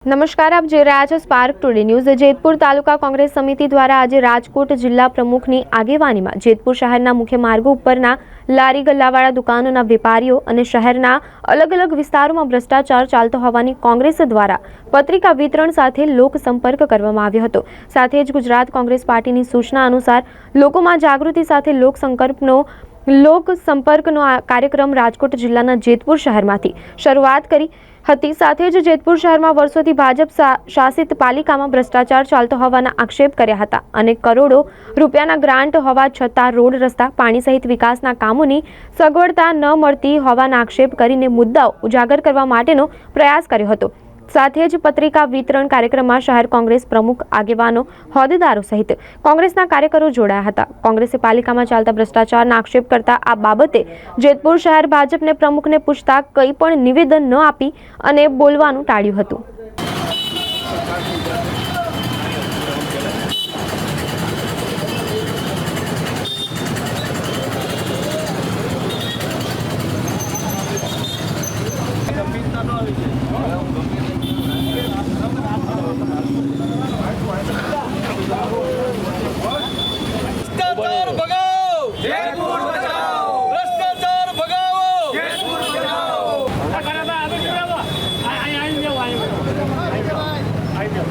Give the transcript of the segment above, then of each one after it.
નમસ્કાર, આપ જોઈ રહ્યા છો spark today news Jetpur taluka Congress સમિતિ દ્વારા આજે રાજકોટ જિલ્લા પ્રમુખની આગેવાનીમાં જેતપુર શહેરના મુખ્ય માર્ગો ઉપરના લારી ગલ્લાવાળા દુકાનોના વેપારીઓ અને શહેરના અલગ અલગ વિસ્તારોમાં ભ્રષ્ટાચાર ચાલતો હોવાની કોંગ્રેસ દ્વારા પત્રિકા વિતરણ સાથે લોકસંપર્ક કરવામાં આવ્યો હતો. સાથે જ ગુજરાત કોંગ્રેસ પાર્ટીની સૂચના અનુસાર લોકોમાં જાગૃતિ સાથે લોકસંકલ્પનો લોક સંપર્કનો આ કાર્યક્રમ રાજકોટ જિલ્લાના જેતપુર શહેરમાંથી શરૂઆત કરી હતી. સાથે જ જેતપુર શહેરમાં વર્ષોથી ભાજપ શાસિત પાલિકામાં ભ્રષ્ટાચાર ચાલતો હોવાના આક્ષેપ કર્યા હતા અને કરોડો રૂપિયાના ગ્રાન્ટ હોવા છતાં રોડ રસ્તા, પાણી સહિત વિકાસના કામોની સગવડતા ન મળતી હોવાના આક્ષેપ કરીને મુદ્દાઓ ઉજાગર કરવા માટેનો પ્રયાસ કર્યો હતો. સાથે જ પત્રિકા વિતરણ કાર્યક્રમમાં શહેર કોંગ્રેસ પ્રમુખ આગેવાનો, હોદ્દેદારો સહિત કોંગ્રેસના કાર્યકરો જોડાયા હતા. કોંગ્રેસે પાલિકામાં ચાલતા ભ્રષ્ટાચારના આક્ષેપ કરતા આ બાબતે જેતપુર શહેર ભાજપને પ્રમુખને પૂછતા કંઈ પણ નિવેદન ન આપી અને બોલવાનું ટાળ્યું હતું.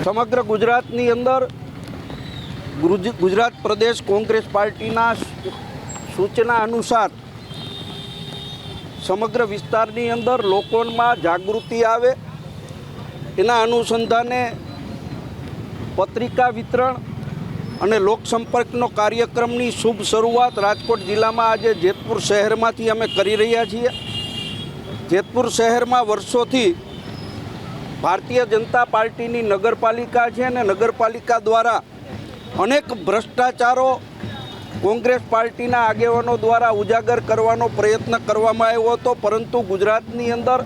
સમગ્ર ગુજરાતની અંદર ગુજ- ગુજરાત પ્રદેશ કોંગ્રેસ પાર્ટીના સૂચના અનુસાર સમગ્ર વિસ્તારની અંદર લોકોમાં જાગૃતિ આવે. એના અનુસંધાને પત્રિકા વિતરણ અને લોકસંપર્કનો કાર્યક્રમની શુભ શરૂઆત રાજકોટ જિલ્લામાં આજે જેતપુર શહેરમાંથી અમે કરી રહ્યા છીએ. જેતપુર શહેરમાં વર્ષોથી ભારતીય જનતા પાર્ટીની નગરપાલિકા છે અને નગરપાલિકા દ્વારા અનેક ભ્રષ્ટાચારો કોંગ્રેસ પાર્ટીના આગેવાનો દ્વારા ઉજાગર કરવાનો પ્રયત્ન કરવામાં આવ્યો હતો, પરંતુ ગુજરાતની અંદર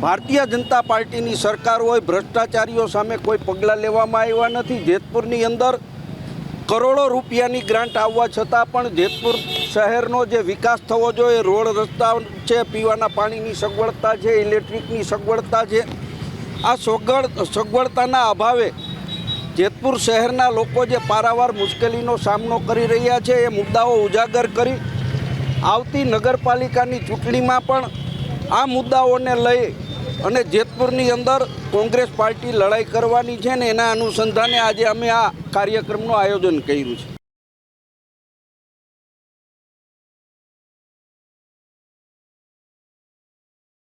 ભારતીય જનતા પાર્ટીની સરકાર હોય, ભ્રષ્ટાચારીઓ સામે કોઈ પગલાં લેવામાં આવ્યા નથી. જેતપુરની અંદર કરોડો રૂપિયાની ગ્રાન્ટ આવવા છતાં પણ જેતપુર શહેરનો જે વિકાસ થવો જોઈએ, રોડ રસ્તા છે, પીવાના પાણીની સગવડતા છે, ઇલેક્ટ્રિકની સગવડતા છે આ સગવડ સગવડતાના અભાવે જેતપુર શહેરના લોકો જે પારાવાર મુશ્કેલીનો સામનો કરી રહ્યા છે, એ મુદ્દાઓ ઉજાગર કરી આવતી નગરપાલિકાની ચૂંટણીમાં પણ આ મુદ્દાઓને લઈ અને જેતપુરની અંદર કોંગ્રેસ પાર્ટી લડાઈ કરવાની છે ને એના અનુસંધાને આજે અમે આ કાર્યક્રમનું આયોજન કર્યું છે.